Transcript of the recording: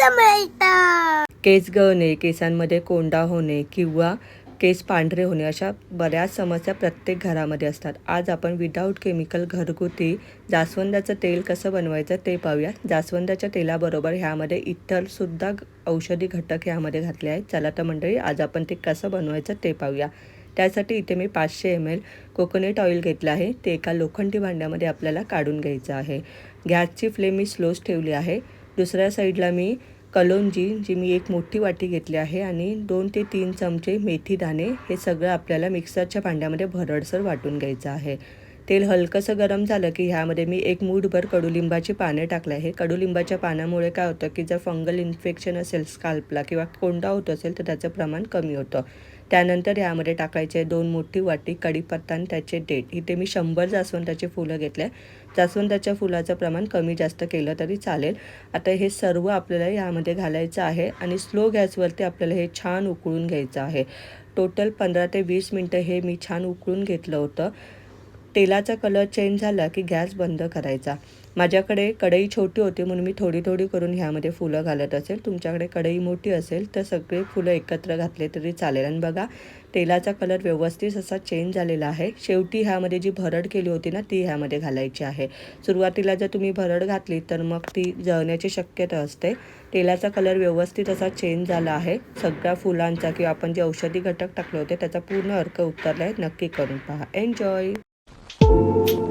कसं मिळतं केस गळणे केसांमध्ये कोंडा होणे किंवा केस पांढरे होणे अशा बऱ्याच समस्या प्रत्येक घरामध्ये असतात. आज आपण विदाऊट केमिकल घरगुती जास्वंदाचं तेल कसं बनवायचं ते पाहूया. जास्वंदाच्या तेलाबरोबर ह्यामध्ये इतरसुद्धा औषधी घटक ह्यामध्ये घातले आहेत. चला तर मंडळी आज आपण ते कसं बनवायचं ते पाहूया. त्यासाठी इथे मी पाचशे एम एल कोकोनट ऑइल घेतलं आहे. ते एका लोखंडी भांड्यामध्ये आपल्याला काढून घ्यायचं आहे. गॅसची फ्लेम मी स्लोच ठेवली आहे. दुसऱ्या साईडला मी कलोंजी जी मी एक मोठी वाटी घेतली आहे आणि दोन ते तीन चमचे मेथी दाणे हे सगळं आपल्याला मिक्सरच्या भांड्यामध्ये भरडसर वाटून घ्यायचं आहे. तेल हलकंसं गरम झालं की ह्यामध्ये मी एक मूठभर कडुलिंबाची पाने टाकले आहे. कडुलिंबाच्या पानामुळे काय होतं की जर फंगल इन्फेक्शन असेल स्काल्पला किंवा कोंडा होत असेल तर त्याचं प्रमाण कमी होतं. त्यानंतर यामध्ये टाकायचे दोन मोठी वाटी कढीपत्ता आणि त्याचे डेट. इथे मी शंभर जास्वंदाचे फुलं घेतले जास्वंदाच्या फुलाचं प्रमाण कमी जास्त केलं तरी चालेल. आता हे सर्व आपल्याला यामध्ये घालायचं आहे आणि स्लो गॅसवरती आपल्याला हे छान उकळून घ्यायचं आहे. टोटल पंधरा ते वीस मिनटं हे मी छान उकळून घेतलं होतं. तेलाचा कलर चेंज झाला की गॅस बंद करायचा. माझ्याकडे कढई छोटी होती म्हणून मी थोडी थोडी करून ह्यामध्ये फुलं घालत असेल. तुमच्याकडे कढई मोठी असेल तर सगळे फुलं एकत्र घातले तरी चालेल. आणि बघा तेलाचा कलर व्यवस्थित असा चेंज झालेला आहे. शेवटी ह्यामध्ये जी भरड केली होती ना ती ह्यामध्ये घालायची आहे. सुरुवातीला जर तुम्ही भरड घातली तर मग ती जळण्याची शक्यता असते. तेलाचा कलर व्यवस्थित असा चेंज झाला आहे. सगळ्या फुलांचा किंवा आपण जे औषधी घटक टाकले होते त्याचा पूर्ण अर्क उतरला आहे नक्की करून पहा. Enjoy Thank you.